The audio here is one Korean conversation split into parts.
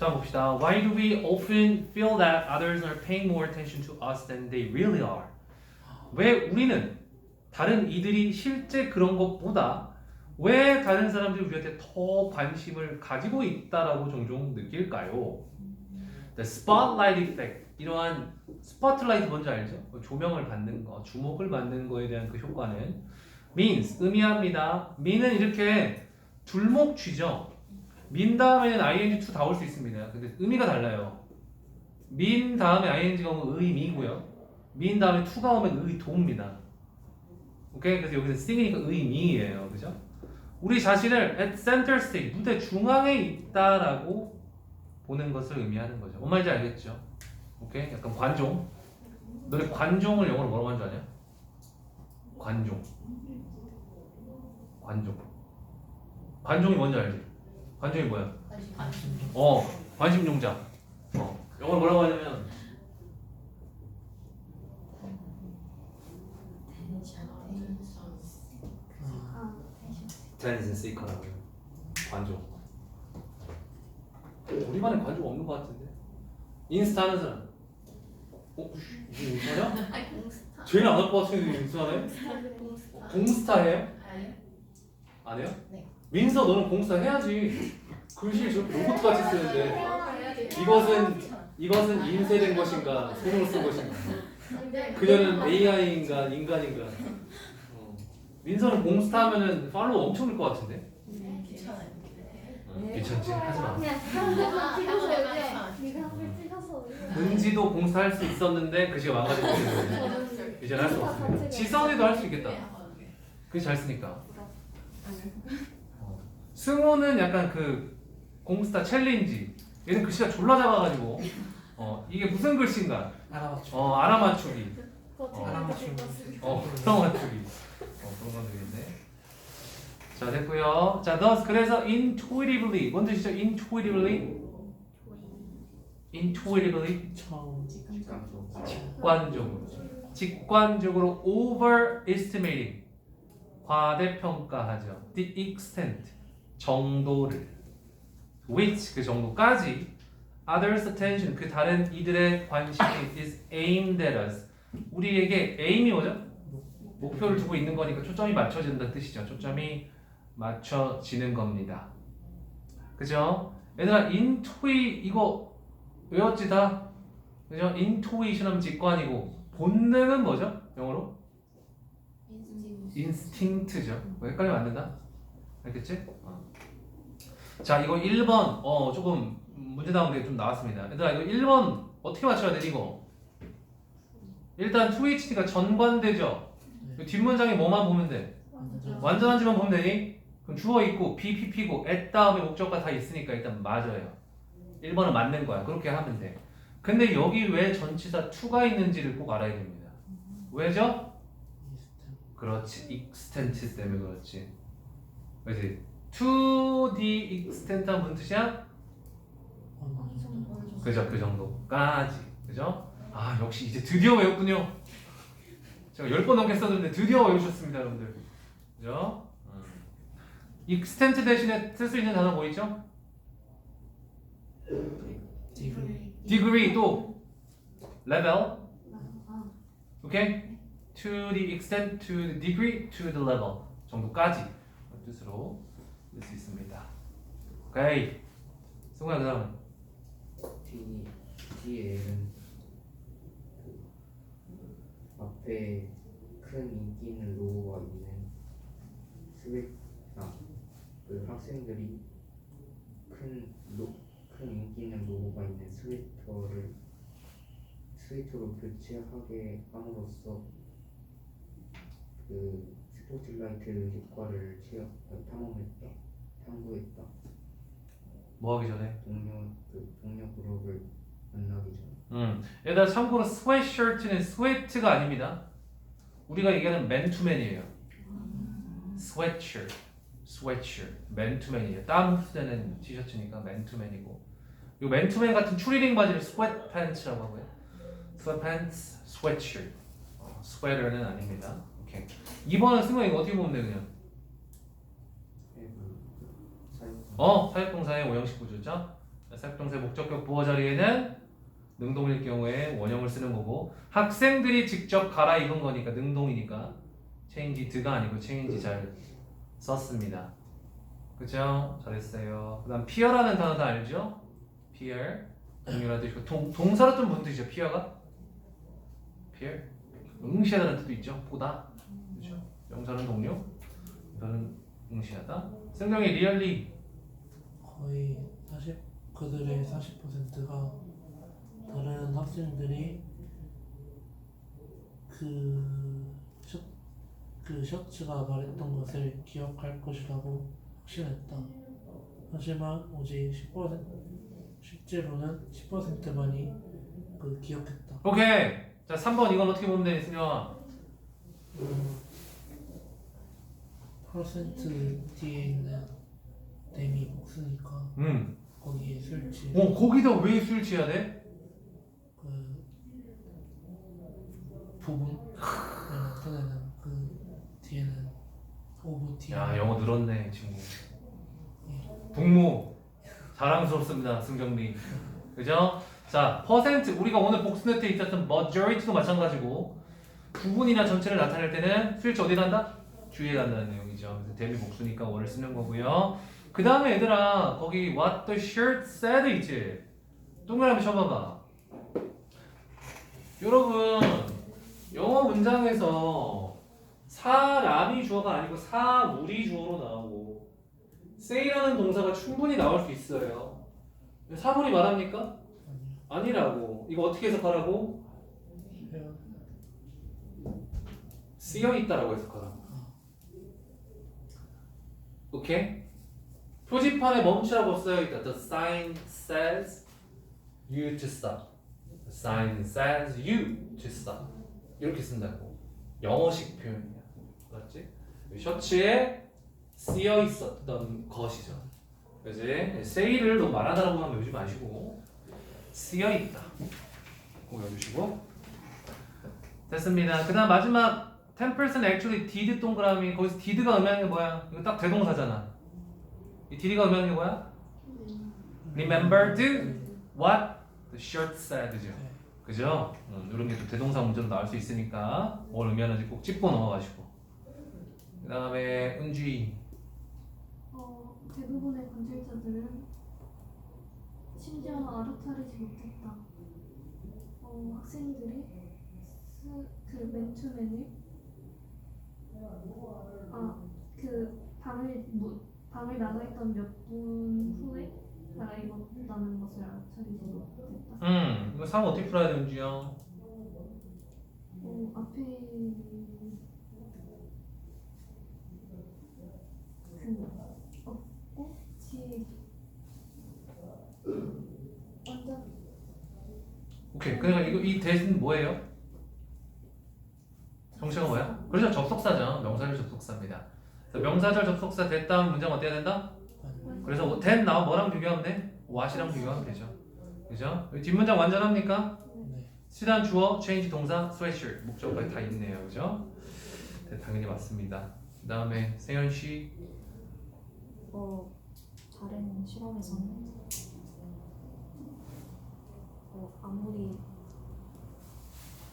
다음 봅시다. Why do we often feel that others are paying more attention to us than they really are? 왜 우리는 다른 이들이 실제 그런 것보다 왜 다른 사람들이 우리한테 더 관심을 가지고 있다라고 종종 느낄까요? The spotlight effect 이러한 스포트라이트 뭔지 알죠? 그 조명을 받는 거, 주목을 받는 거에 대한 그 효과는 means 의미합니다. mean은 이렇게 둘목쥐죠. Mean 다음에는 ing2 다 올 수 있습니다. 근데 의미가 달라요. mean 다음에 ing가 오면 의미고요. mean 다음에 to가 오면 의도입니다. 오케이? 그래서 여기서 sing이니까 의미예요. 그죠? 우리 자신을 at center stage, 무대 중앙에 있다라고 보는 것을 의미하는 거죠. 뭔 말인지 알겠죠? 오케이? 약간 관종. 너네 관종을 영어로 뭐라고 하는 줄 아냐? 관종. 관종. 관종이 뭔지 알지? 관종이 뭐야? 어, 관심 종자. 어, 영어로 뭐라고 하냐면 seeker라고 해요. 관종. 우리만의 관종 없는 것 같은데. 인스타 하는 사람. 어? 이게 인스타냐? 제일 안 할 것 같은데 인스타네? 공스타해요? 안 해요? 네. 민서 너는 공스타 해야지. 글씨 저 로봇 같이 쓰는데 이것은 이것은 인쇄된 것인가 손으로 쓴 것인가? 그녀는 AI인가 인간인가? 어. 민서는 공스타 하면은 팔로우 엄청 늘 것 같은데? 어, 귀찮지? 하지 마. 그냥 한번 찍어서 이제 네가 한번 찍어서 은지도 공스타 할 수 있었는데 글씨가 망가지고 있는 이제 할수 없습니다. 지성이도 할 수 있겠다. 글씨 잘 쓰니까. 어. 승호는 약간 그 공스타 챌린지. 얘는 글씨가 졸라 작아가지고 어 이게 무슨 글씨인가? 알아맞죠. 어 알아맞추기. 찍어서 어 알아맞추기. 어 그런 건 되겠네. 자 됐고요. 자 thus 그래서 intuitively 뭔 뜻이죠? intuitively intuitively 처음 직관적으로 직관적으로 overestimating 과대평가하죠. the extent 정도를 which 그 정도까지 others attention 그 다른 이들의 관심이 is aimed at us 우리에게 aim이 뭐죠? 목표를 두고 있는 거니까 초점이 맞춰진다는 뜻이죠. 초점이 맞춰지는 겁니다. 그죠? 얘들아 인투이 이거 외웠지 다? 그죠? 인투이션 하면 직관이고 본능은 뭐죠? 영어로? 인스팅트죠. 뭐 헷갈리면 안 된다. 알겠지? 어. 자, 이거 1번 어 조금 문제 나온 게 좀 나왔습니다. 얘들아 이거 1번 어떻게 맞춰야 돼 이거? 일단 2HT가 전관되죠. 그 뒷문장에 뭐만 보면 돼? 완전한지만 보면 되니? 그럼 주어 있고 BPP고 at 다음에 목적과 다 있으니까 일단 맞아요. 1번은 맞는 거야. 그렇게 하면 돼. 근데 여기 왜 전치사 to가 있는지를 꼭 알아야 됩니다. 왜죠? 그렇지. extent 때문에 그렇지. 그렇지. To the extent 하면 무슨 뜻이야? 그죠. 그 정도까지. 그죠? 아, 역시 이제 드디어 외웠군요. 제가 10번 넘게 써드렸는데 드디어 외우셨습니다, 여러분들. 그죠? 음. extent 대신에 쓸 수 있는 단어 뭐 있죠? degree 또 level. 오케이? to the extent, to the degree, to the level 정도까지 뜻으로 쓸수 있습니다. 오케이. 승우야 그다음. D D에는 앞에 큰 인기 있는 로고가 있는 스웨 아그 학생들이 큰큰 인기 있는 로고가 있는 스웨터를 스웨터로 교체하게 함으로써 그 스포트라이트 효과를 체험 탐험했다 탐구했다 뭐 하기 전에? 동료 그 동료 그룹을 만나기 전 음. 얘들아 참고로 sweatshirt는 sweat가 아닙니다. 우리가 얘기하는 맨투맨이에요. sweatshirt, sweatshirt, 맨투맨이에요. 땀 흡수되는 티셔츠니까 맨투맨이고. 이 맨투맨 같은 추리닝 바지를 sweatpants라고 하고요. sweatpants, sweatshirt. 어, sweater는 아닙니다. 오케이. 2번은 승관 이거 어떻게 보면 돼 그냥? 어, 사역동사의 오형식 구조죠. 삭동사 목적격 보어 자리에는 능동일 경우에 원형을 쓰는 거고 학생들이 직접 갈아입은 거니까 능동이니까 체인지 드가 아니고 체인지 잘 썼습니다. 그죠? 잘했어요. 그 다음 피어라는 단어 다 알죠? 피어 동료라는 뜻이고 동, 동사로 좀 무슨 뜻이죠? 피어가? 피어 응시하다는 뜻도 있죠. 보다? 명사는 동료, 저는 응시하다. 성경이 리얼리 거의 40 그들의 40%가 다른 학생들이 그, 셔, 그 셔츠가 말했던 것을 기억할 것이라고 확신했다. 하지만 오직 10% 실제로는 10%만이 그 기억했다. 오케이. 자 3번 이건 어떻게 보면 돼, 승영아? 퍼센트 뒤에 있는 댐이 복수니까 음. 거기에 술지 어 거기다 왜 술 취해야 돼? 그 부분을 나타내는 그 뒤에는 오브 뒤에 야 영어 늘었네 친구. 북무 자랑스럽습니다 승경리. 그죠? 자 퍼센트 우리가 오늘 복수네트에 있었던 majority도 마찬가지고 부분이나 전체를 나타낼 때는 스위치 어디 간다? 간다는 내용이죠. 그래서 대비 복수니까 원을 쓰는 거고요. 그 다음에 얘들아 거기 what the shirt said 있지? 동그라미 쳐봐봐. 여러분 영어 문장에서 사람이 주어가 아니고 사물이 주어로 나오고 say라는 동사가 충분히 나올 수 있어요. 사물이 말합니까? 아니라고. 이거 어떻게 해석하라고? 쓰여 있다라고 해석하라고. 오케이? 표지판에 멈추라고 쓰여 있다. The sign says you to stop. The sign says you to stop. 이렇게 쓴다고. 영어식 표현이야. 맞지? 셔츠에 쓰여 있었던 것이죠. 그지? say를 너무 말하다라고만 외우지 마시고 쓰여 있다. 꼭 외워주시고 됐습니다. 그다음 마지막 10% actually did 동그라미 거기서 did가 의미하는 게 뭐야? 이거 딱 대동사잖아. 이 did가 의미하는 게 뭐야? Remembered what the shirt said죠. 네. 그죠? 음, 이런 게 또 대동사 문제로 나올 수 있으니까 뭘 의미하는지 꼭 짚고 넘어가시고. 그 다음에 은주이. 어, 대부분의 관찰자들은 심지어 알아차리지 못했다. 어, 학생들이 스, 그 맨투맨을 아, 그 방을 무, 방을 나가 있던 몇 분 후에 갈아입었다는 것을 알아차리지 못했다. 음, 이거 상호 어떻게 풀어야 되는지요 어, 앞에 그 없고 뒤에 완전 오케이. 그러니까 이거 이 대신 뭐예요? 정체가 뭐야? 그렇죠. 접속사죠. 명사절 접속사입니다. 그래서 명사절 접속사 됐다면 문장 어때야 된다? 그래서 된 나와 뭐랑 비교하면 돼? what이랑 비교하면 되죠. 그죠? 뒷문장 완전합니까? 네. 시단 주어, change 동사, sweatshirt 목적어까지 다 있네요. 그죠? 네, 당연히 맞습니다. 그 다음에 세현 씨. 어, 다른 실험에서는 어, 아무리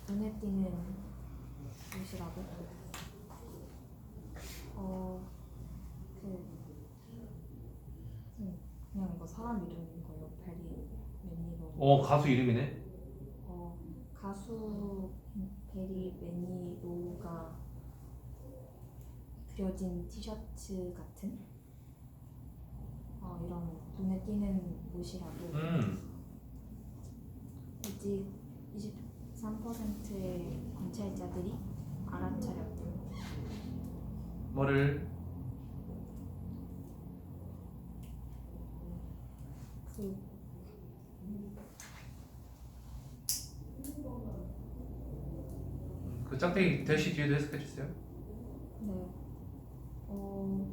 눈에 띄는 곳이라도 어, 그 음, 그냥 이거 사람 이름인 거예요. 베리 매니로 어 가수 이름이네. 어, 가수 베리 매니로가 그려진 티셔츠 같은 어, 이런 눈에 띄는 옷이라도 음. 오직 23%의 관찰자들이. 뭐를 그그 짝대기 대시 뒤에도 해석해 주세요. 네. 어,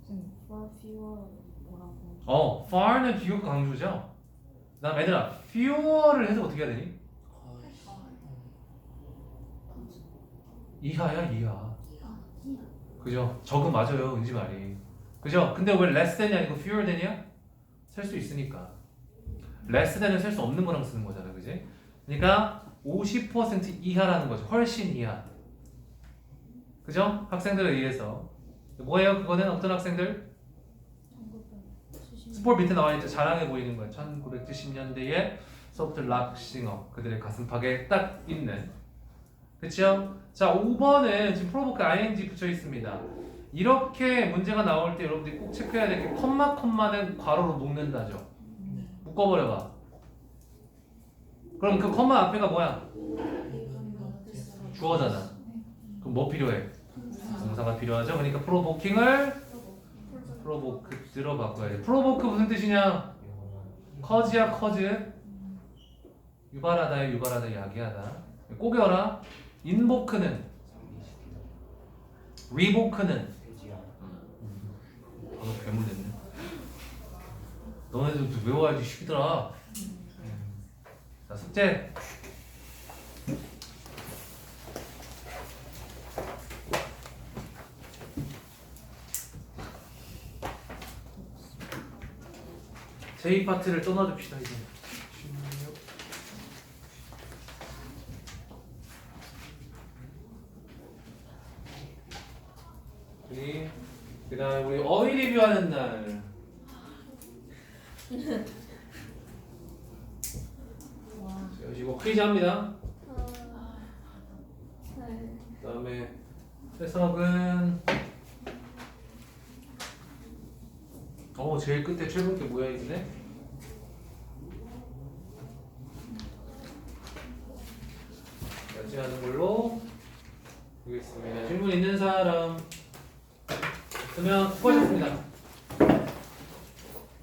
무슨 for fewer 뭐라고 어, far는 비교 강조죠. 그다음 얘들아, fewer를 해석 어떻게 해야 되니? 이하야 이하. 그죠? 적은 맞아요 은지 말이. 그죠? 근데 왜 less than이 아니고 fewer than이야? 셀 수 있으니까 less than은 셀 수 없는 거랑 쓰는 거잖아 그지? 그러니까 50% 이하라는 거죠 훨씬 이하 그죠? 학생들에 의해서 뭐예요 그거는 어떤 학생들? 스포 밑에 나와 있죠 자랑해 보이는 거예요 1970년대에 소프트 락 싱어 그들의 가슴팍에 딱 있는 그쵸? 자 5번은 지금 프로보크 ing 붙여 있습니다 이렇게 문제가 나올 때 여러분들이 꼭 체크해야 될게 컴마 컴마는 괄호로 묶는다죠 네. 묶어버려 봐 그럼 그 컴마 앞에가 뭐야? 주어잖아 그럼 뭐 필요해? 동사가 필요하죠 그러니까 프로보킹을 바꿔야 돼 프로보크 무슨 뜻이냐? 커즈야 커즈 유발하다야 유발하다 야기하다 꼬겨라 인보크는 리보크는 폐지야. 방금 괴물 됐네. 너네들도 외워야지 시키더라. 자 숙제. 제2 파트를 떠나줍시다 이제 우리 그다음에 우리 어휘 리뷰하는 날 여시고 퀴즈 합니다. 아, 네. 그다음에 해석은 어 제일 끝에 최근 게 뭐야 있네? 같이 하는 걸로 보겠